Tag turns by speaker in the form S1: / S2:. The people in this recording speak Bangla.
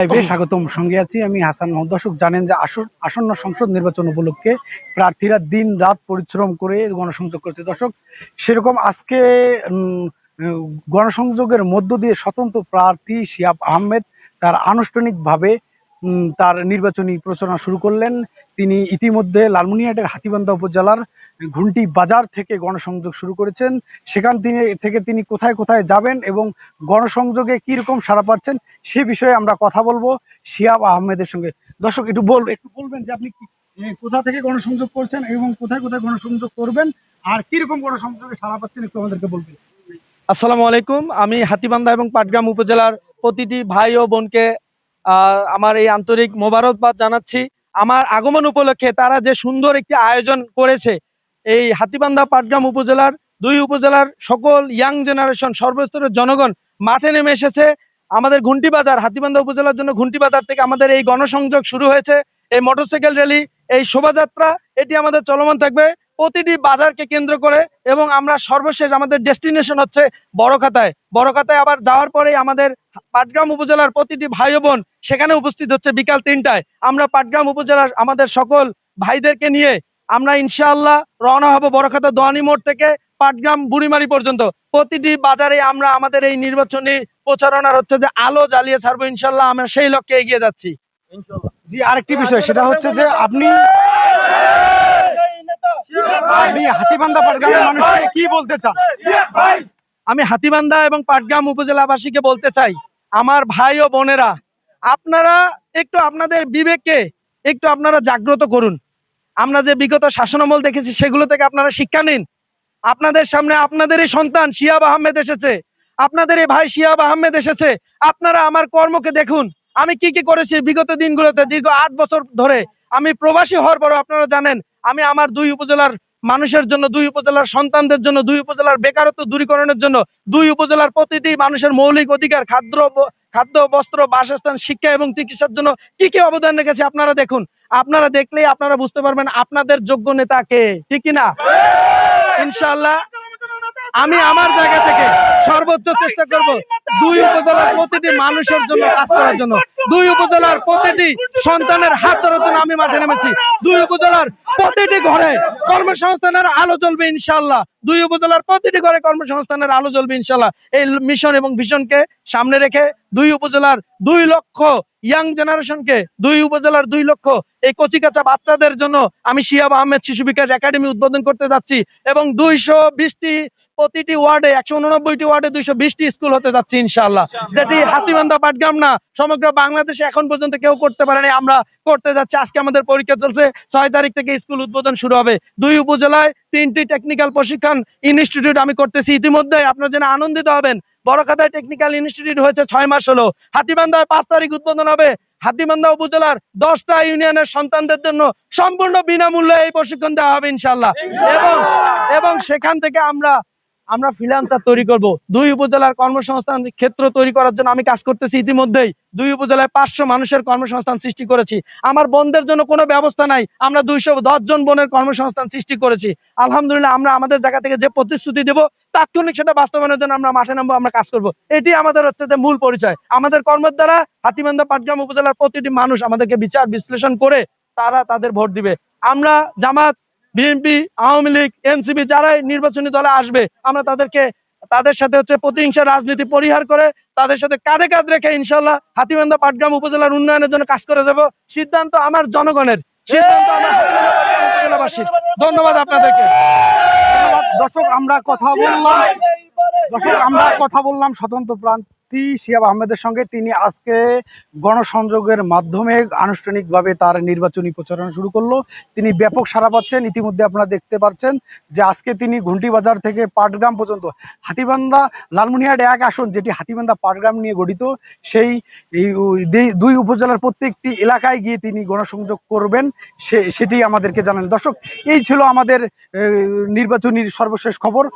S1: স্বাগতম। সঙ্গে আছি আমি হাসান মোহাম্মদ। দর্শক, জানেন যে আসন্ন সংসদ নির্বাচন উপলক্ষে প্রার্থীরা দিন রাত পরিশ্রম করে গণসংযোগ করছে। দর্শক, সেরকম আজকে গণসংযোগের মধ্য দিয়ে স্বতন্ত্র প্রার্থী শিয়াব আহমেদ তার আনুষ্ঠানিকভাবে তার নির্বাচনী প্রচারণা শুরু করলেন। তিনি ইতিমধ্যে লালমনিরহাটের হাতিবান্ধা উপজেলার ঘুন্টি বাজার থেকে গণসংযোগ শুরু করেছেন। সেখান তিনি থেকে তিনি কোথায় কোথায় যাবেন এবং গণসংযোগে কি রকম সাড়া পাচ্ছেন সে বিষয়ে আমরা কথা বলব শিয়াব আহমেদের সঙ্গে। দর্শক, একটু বল একটু বলবেন যে আপনি কোথা থেকে গণসংযোগ করছেন এবং কোথায় কোথায় গণসংযোগ করবেন আর কি রকম গণসংযোগে সাড়া পাচ্ছেন একটু আমাদেরকে বলবেন।
S2: আসসালামু আলাইকুম। আমি হাতিবান্ধা এবং পাটগ্রাম উপজেলার প্রতিটি ভাই ও বোনকে আমার এই আন্তরিক মোবারকবাদ জানাচ্ছি। আমার আগমন উপলক্ষে তারা যে সুন্দর একটি আয়োজন করেছে, এই হাতিবান্ধা পাটগ্রাম উপজেলার, দুই উপজেলার সকল ইয়াং জেনারেশন, সর্বস্তরের জনগণ মাঠে নেমে এসেছে। আমাদের ঘুন্টি বাজার হাতিবান্ধা উপজেলার জন্য ঘুন্টি বাজার থেকে আমাদের এই গণসংযোগ শুরু হয়েছে। এই মোটরসাইকেল র্যালি, এই শোভাযাত্রা, এটি আমাদের চলমান থাকবে। প্রতিটি বাজারকে কেন্দ্র করে এবং আমরা সর্বশেষ আমাদের ডেস্টিনেশন হচ্ছে বড়খাতায়। বড়খাতায় আবার যাওয়ার পরে আমাদের পাটগ্রাম উপজেলার প্রতিটি ভাই বোন সেখানে উপস্থিত হচ্ছে বিকাল তিনটায়। আমরা পাটগ্রাম উপজেলার আমাদের সকল ভাইদেরকে নিয়ে আমরা ইনশাআল্লাহ রওনা হব বড়খাতা দোয়ানি মোড় থেকে পাটগ্রাম বুড়িমারি পর্যন্ত। প্রতিটি বাজারে আমরা আমাদের এই নির্বাচনী প্রচারণার হচ্ছে যে আলো জ্বালিয়ে ছাড়বো ইনশাল্লাহ আমরা সেই লক্ষ্যে এগিয়ে যাচ্ছি।
S1: জি, আরেকটি বিষয়, সেটা হচ্ছে যে আপনি আপনি হাতিবান্ধা পাটগ্রামের মানুষকে কি বলতে চান
S2: আমি হাতিবান্ধা এবং পাটগ্রাম উপজেলাবাসীকে বলতে চাই আমার ভাই ও বোনেরা আপনারা একটু আপনাদের বিবেককে একটু আপনারা জাগ্রত করুন। আমরা যে বিগত শাসনামল দেখেছি সেগুলো থেকে আপনারা শিক্ষা নিন। আপনাদের সামনে আপনাদেরই সন্তান শিয়াব আহমেদ এসেছে। আপনাদের এই ভাই শিয়াব আহমেদ এসেছে। আপনারা আমার কর্মকে দেখুন। আমি কি কি করেছি বিগত দিনগুলোতে দীর্ঘ আট বছর ধরে আমি প্রবাসী হওয়ার পরও আপনারা জানেন আমি আমার দুই উপজেলার মানুষের জন্য দুই উপজেলার সন্তানদের জন্য, দুই উপজেলার বেকারত্ব দূরীকরণের জন্য, দুই উপজেলার প্রতিটি মানুষের মৌলিক অধিকার, খাদ্য খাদ্য, বস্ত্র, বাসস্থান, শিক্ষা এবং চিকিৎসার জন্য কি কি অবদান রেখেছে আপনারা দেখুন। আপনারা দেখলেই আপনারা বুঝতে পারবেন আপনাদের যোগ্য নেতা কে, ঠিক না? ইনশাআল্লাহ আমি আমার জায়গা থেকে সর্বোচ্চ চেষ্টা করব দুই উপজেলার প্রতিটি মানুষের জন্য কাজ করার জন্য। দুই উপজেলার প্রতিটি সন্তানের হাত ধরার জন্য আমি মাঠে নেমেছি। দুই উপজেলার প্রতিটি ঘরে কর্মসংস্থানের আলো জ্বলবে ইনশাল্লাহ দুই উপজেলার প্রতিটি ঘরে কর্মসংস্থানের আলো জ্বলবে ইনশাল্লাহ এই মিশন এবং ভিশনকে সামনে রেখে দুই উপজেলার দুই লক্ষ ইয়াং জেনারেশনকে দুই উপজেলার দুই লক্ষ এই কচিকাচা বাচ্চাদের জন্য আমি শিয়াব আহমেদ শিশু বিকাশ একাডেমি উদ্বোধন করতে যাচ্ছি এবং দুইশো বিশটি প্রতিটি ওয়ার্ডে একশো উননব্বইটি ওয়ার্ডে দুইশো বিশটি স্কুল হতে যাচ্ছে ইনশাআল্লাহ। যেটি হাতিবান্ধা পাটগ্রাম না সমগ্র বাংলাদেশে এখন পর্যন্ত কেউ করতে পারেনি। আমরা করতে যাচ্ছি। আজকে আমাদের পরীক্ষা চলছে। ছয় তারিখ থেকে স্কুল উদ্বোধন শুরু হবে। দুই উপজেলায় তিনটি টেকনিক্যাল প্রশিক্ষণ ইনস্টিটিউট আমি করতেছি। ইতিমধ্যে আপনার যেন আনন্দিত হবেন। বড়খাতায় টেকনিক্যাল ইনস্টিটিউট হয়েছে ছয় মাস হলো। হাতিবান্ধায় পাঁচ তারিখ উদ্বোধন হবে। হাতিবান্ধা উপজেলার দশটা ইউনিয়নের সন্তানদের জন্য সম্পূর্ণ বিনামূল্যে এই প্রশিক্ষণ দেওয়া হবে ইনশাল্লাহ এবং এবং সেখান থেকে আমরা আমরা ফ্রিল্যান্সার তৈরি করব। দুই উপজেলার কর্মসংস্থান ক্ষেত্র তৈরি করার জন্য আমি কাজ করতেছি ইতিমধ্যেই। দুই উপজেলায় পাঁচশো মানুষের কর্মসংস্থান সৃষ্টি করেছি। আমার বোনদের জন্য কোনো ব্যবস্থা নাই। আমরা দুইশো দশ জন বোনের কর্মসংস্থান সৃষ্টি করেছি। আলহামদুলিল্লাহ আমরা আমাদের জায়গা থেকে যে প্রতিশ্রুতি দেব তাৎক্ষণিক সেটা বাস্তবায়নের জন্য আমরা মাঠে নামবো, আমরা কাজ করব। এটি আমাদের হচ্ছে যে মূল পরিচয়। আমাদের কর্মের দ্বারা হাতিবান্ধা পাটগ্রাম উপজেলার প্রতিটি মানুষ আমাদেরকে বিচার বিশ্লেষণ করে তারা তাদের ভোট দিবে। আমরা জামাত বিএনপি, আওয়ামী লীগ, এনসিপি যারাই নির্বাচনী দলে আসবে, আমরা তাদেরকে, তাদের সাথে হচ্ছে প্রতিহিংসা রাজনীতি পরিহার করে তাদের সাথে কাঁধে কাঁধ রেখে ইনশাল্লাহ হাতিবান্ধা, পাটগ্রাম উপজেলার উন্নয়নের জন্য কাজ করে দেব সিদ্ধান্ত আমার জনগণের। সিদ্ধান্ত ধন্যবাদ আপনাদেরকে।
S1: দর্শক, আমরা কথা বললাম। দর্শক, আমরা কথা বললাম স্বতন্ত্র প্রার্থী শিয়াব আহমেদের সঙ্গে তিনি আজকে গণসংযোগের মাধ্যমে আনুষ্ঠানিকভাবে তার নির্বাচনী প্রচারণা শুরু করল। তিনি ব্যাপক সারা পাচ্ছেন। ইতিমধ্যে আপনারা দেখতে পাচ্ছেন যে আজকে তিনি ঘুন্টি বাজার থেকে পাটগ্রাম পর্যন্ত, হাতিবান্ধা, লালমনিহাট এক আসন, যেটি হাতিবান্ধা পাটগ্রাম নিয়ে গঠিত, সেই দুই- উপজেলার প্রত্যেকটি এলাকায় গিয়ে তিনি গণসংযোগ করবেন, সে, সেটি আমাদেরকে জানান দর্শক, এই ছিল আমাদের নির্বাচনীর সর্বশেষ খবর।